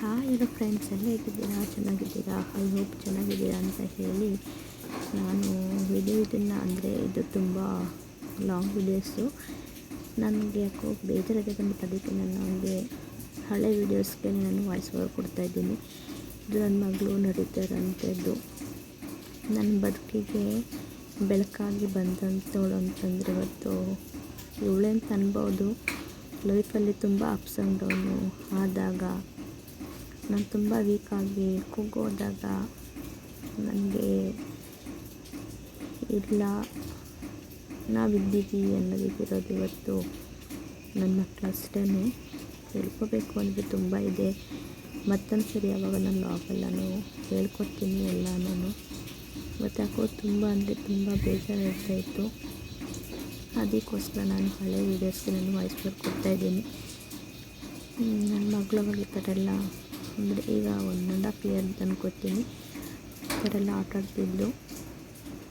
Hi ಎಲ್ಲ friends ಎಲ್ಲ ಹೇಗಿದ್ದೀರಾ? ಚೆನ್ನಾಗಿದ್ದೀರಾ? ಐ ಹೋಪ್ ಚೆನ್ನಾಗಿದ್ದೀರಾ ಅಂತ ಹೇಳಿ ನಾನು ವಿಡಿಯೋ ಇದನ್ನು ಅಂದರೆ ಇದು ತುಂಬ ಲಾಂಗ್ ವಿಡಿಯೋಸು ನನಗೆ ಯಾಕೋ ಬೇಜಾರಾಗಿದೆ ಬಂದ್ಬಿಟ್ಟು ಅದಕ್ಕೆ ನಾನು ನನಗೆ ಹಳೆ ವೀಡಿಯೋಸ್ಗೆ ನಾನು ವಾಯ್ಸ್ ಓವರ್ ಕೊಡ್ತಾಯಿದ್ದೀನಿ ಇದು ನನ್ನ ಮಗಳು ನಡೀತಾ ಇರೋಂಥದ್ದು ನನ್ನ ಬದುಕಿಗೆ ಬೆಳಕಾಗಿ ಬಂದಂಥವಳು ಅಂತಂದರೆ ಇವತ್ತು ಇವಳೇನು ಅಂತ ಲೈಫಲ್ಲಿ ತುಂಬ ಅಪ್ಸ್ ಆ್ಯಂಡ್ ಡೌನು ಆದಾಗ ನಾನು ತುಂಬ ವೀಕಾಗಿ ಕುಗ್ಗೋದಾಗ ನನಗೆ ಇಲ್ಲ, ನಾವಿದ್ದೀವಿ ಅನ್ನೋದಕ್ಕಿರೋದು ಇವತ್ತು ನನ್ನ ಮಕ್ಕಳು ಅಷ್ಟೇ ಹೇಳ್ಕೋಬೇಕು ಅಂದರೆ ತುಂಬ ಇದೆ. ಮತ್ತೊಂದು ಸರಿ ಯಾವಾಗ ನಾನು ಲಾಗಲ್ಲೂ ಹೇಳ್ಕೊಡ್ತೀನಿ ಎಲ್ಲ ನಾನು ಮತ್ತು ಯಾಕೋ ತುಂಬ ಅಂದರೆ ತುಂಬ ಬೇಜಾರಾಗ್ತಾಯಿತ್ತು ಅದಕ್ಕೋಸ್ಕರ ನಾನು ಹಳೆ ವೀಡಿಯೋಸ್ಗೆ ನಾನು ವಾಯ್ಸ್ ಕೊಡ್ತಾಯಿದ್ದೀನಿ ನನ್ನ ಮಗಳು ಈ ಥರ ಎಲ್ಲ ಅಂದರೆ ಈಗ ಒನ್ ಇಯರ್ ಅಂತ ಅನ್ಕೋತೀನಿ. ಈ ಥರ ಎಲ್ಲ ಆಟ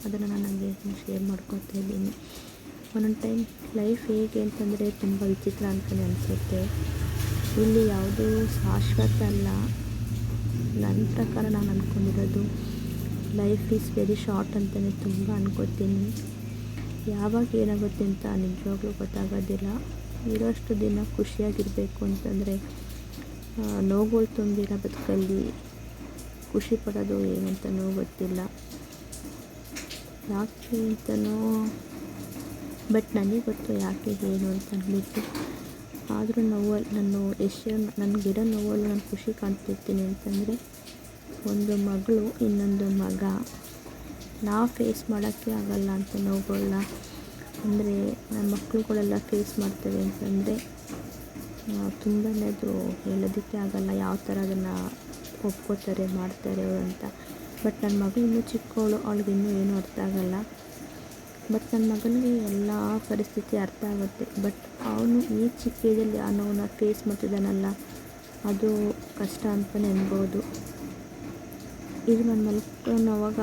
ಅದನ್ನು ನಾನು ನನಗೆ ಶೇರ್ ಮಾಡ್ಕೊತಾ ಇದ್ದೀನಿ. ಒಂದೊಂದು ಟೈಮ್ ಲೈಫ್ ಹೇಗೆ ಅಂತಂದರೆ ತುಂಬ ವಿಚಿತ್ರ ಅಂತಲೇ ಅನಿಸುತ್ತೆ. ಇಲ್ಲಿ ಯಾವುದೂ ಶಾಶ್ವತ ಅಲ್ಲ. ನನ್ನ ಪ್ರಕಾರ ನಾನು ಅಂದ್ಕೊಂಡಿರೋದು ಲೈಫ್ ಈಸ್ ವೆರಿ ಶಾರ್ಟ್ ಅಂತಲೇ ತುಂಬ ಅನ್ಕೋತೀನಿ. ಯಾವಾಗ ಏನಾಗುತ್ತೆ ಅಂತ ನಿಜವಾಗ್ಲೂ ಗೊತ್ತಾಗೋದಿಲ್ಲ. ಇರೋಷ್ಟು ದಿನ ಖುಷಿಯಾಗಿರಬೇಕು ಅಂತಂದರೆ ನೋವುಗಳು ತುಂಬಿರೋ ಬದುಕಲ್ಲಿ ಖುಷಿ ಪಡೋದು ಏನಂತನೂ ಗೊತ್ತಿಲ್ಲ. ಯಾಕೆ ಅಂತನೂ, ಬಟ್ ನನಗೆ ಗೊತ್ತು ಯಾಕೆ ಏನು ಅಂತ ಅಂದ್ಬಿಟ್ಟು. ಆದರೂ ನೋವಲ್ಲಿ ನಾನು ಎಷ್ಟು ಗಿಡ ನೋವಲ್ಲಿ ನಾನು ಖುಷಿ ಕಾಣ್ತಿರ್ತೀನಿ ಅಂತಂದರೆ, ಒಂದು ಮಗಳು, ಇನ್ನೊಂದು ಮಗ. ನಾವು ಫೇಸ್ ಮಾಡೋಕ್ಕೆ ಆಗಲ್ಲ ಅಂತ ನೋವುಗಳನ್ನ ಅಂದರೆ ನನ್ನ ಮಕ್ಕಳುಗಳೆಲ್ಲ ಫೇಸ್ ಮಾಡ್ತವೆ ಅಂತಂದರೆ ತುಂಬಾ ಅದು ಹೇಳೋದಕ್ಕೆ ಆಗಲ್ಲ, ಯಾವ ಥರ ಅದನ್ನು ಒಪ್ಕೋತಾರೆ, ಮಾಡ್ತಾರೆ ಅಂತ. ಬಟ್ ನನ್ನ ಮಗಳು ಇನ್ನೂ ಚಿಕ್ಕವಳು ಅವಳಿಗೆ ಇನ್ನೂ ಏನೂ ಅರ್ಥ ಆಗಲ್ಲ. ಬಟ್ ನನ್ನ ಮಗನಿಗೆ ಎಲ್ಲ ಪರಿಸ್ಥಿತಿ ಅರ್ಥ ಆಗುತ್ತೆ. ಬಟ್ ಅವನು ಈ ಚಿಕ್ಕ ಏಜಲ್ಲಿ ಆ ನೋವನ್ನ ಫೇಸ್ ಮಾಡ್ತಿದ್ದಾನಲ್ಲ ಅದು ಕಷ್ಟ ಅಂತಲೇ ಅನ್ಬೋದು. ಇದು ನಾನು ಮಲ್ಕೊಂಡು ಅವಾಗ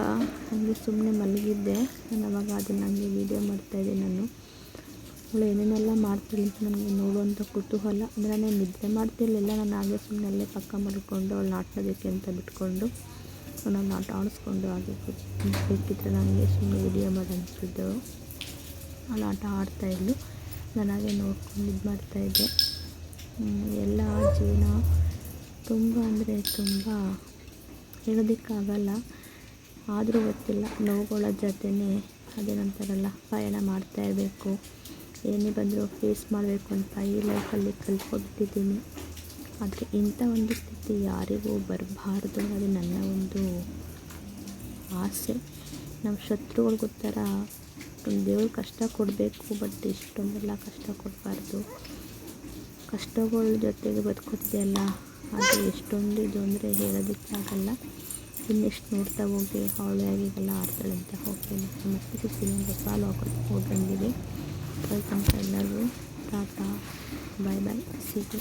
ಹಂಗೆ ಸುಮ್ಮನೆ ಮಲಗಿದ್ದೆ. ನಾನು ಅವಾಗ ಅದನ್ನು ಹಂಗೆ ವೀಡಿಯೋ ಮಾಡ್ತಾಯಿದ್ದೆ ನಾನು. ಅವಳು ಏನೇನೆಲ್ಲ ಮಾಡ್ತಾಳೆ ಅಂತ ನನಗೆ ನೋಡುವಂಥ ಕುತೂಹಲ. ಅಂದರೆ ನಾನು ನಿದ್ದೆ ಮಾಡ್ತಿರಲಿಲ್ಲ, ನಾನು ಹಾಗೆ ಸುಮ್ಮನೆ ಅಲ್ಲೇ ಪಕ್ಕ ಮಲ್ಕೊಂಡು ಅವಳು ಆಟಾಡೋದಕ್ಕೆ ಅಂತ ಬಿಟ್ಕೊಂಡು ನಾನು ಆಟ ಆಡಿಸ್ಕೊಂಡು ಹಾಗೆ ಬೇಕಿದ್ರೆ ನನಗೆ ಸುಮ್ಮನೆ ವಿಡಿಯೋ ಮಾಡಿ ಅನಿಸಿದ್ದು ಅವಳು ಆಟ ಆಡ್ತಾಯಿದ್ಲು ನಾನು ಹಾಗೆ ನೋಡ್ಕೊಂಡು ಇದು ಮಾಡ್ತಾಯಿದ್ದೆ ಎಲ್ಲ ಜೀವನ ತುಂಬ ಅಂದರೆ ತುಂಬ ಹೇಳೋದಕ್ಕಾಗಲ್ಲ. ಆದರೂ ಗೊತ್ತಿಲ್ಲ, ನೋವುಗಳ ಜೊತೆನೇ ಅದೇನಂತಾರಲ್ಲ, ಪಯಣ ಮಾಡ್ತಾ ಇರಬೇಕು. ಏನೇ ಬಂದರೂ ಫೇಸ್ ಮಾಡಬೇಕು ಅಂತ ಈ ಲೈಫಲ್ಲಿ ಕಲ್ತ್ಕೊಬಿಟ್ಟಿದ್ದೀನಿ. ಆದರೆ ಇಂಥ ಒಂದು ಸ್ಥಿತಿ ಯಾರಿಗೂ ಬರಬಾರ್ದು ಅನ್ನೋದು ನನ್ನ ಒಂದು ಆಸೆ. ನಮ್ಮ ಶತ್ರುಗಳು ಥರ ದೇವ್ರು ಕಷ್ಟ ಕೊಡಬೇಕು ಬಟ್ ಇಷ್ಟೊಂದೆಲ್ಲ ಕಷ್ಟ ಕೊಡಬಾರ್ದು. ಕಷ್ಟಗಳ ಜೊತೆಗೆ ಬದುಕೋತಿದೆಯಲ್ಲ ಅದು ಎಷ್ಟೊಂದು ಇದು ಅಂದರೆ ಹೇಳೋದಕ್ಕಾಗಲ್ಲ ಇನ್ನೆಷ್ಟು ನೋಡ್ತಾ ಹೋಗಿ ಅವಳು ಹೇಗೆಲ್ಲ ಆಡ್ತಾಳೆ ಅಂತ ಹೋಗ್ತೀನಿ. ಮತ್ತೆ ಸಿಗ್ತೀನಿ ಫಾಲೋ ಹೋಗಿ ಬಂದಿದೆ ಸಂಪ್ರದಾರು ತಾತ ಬಾಯ್ ಬಾಯ್ ಸಿಗಿ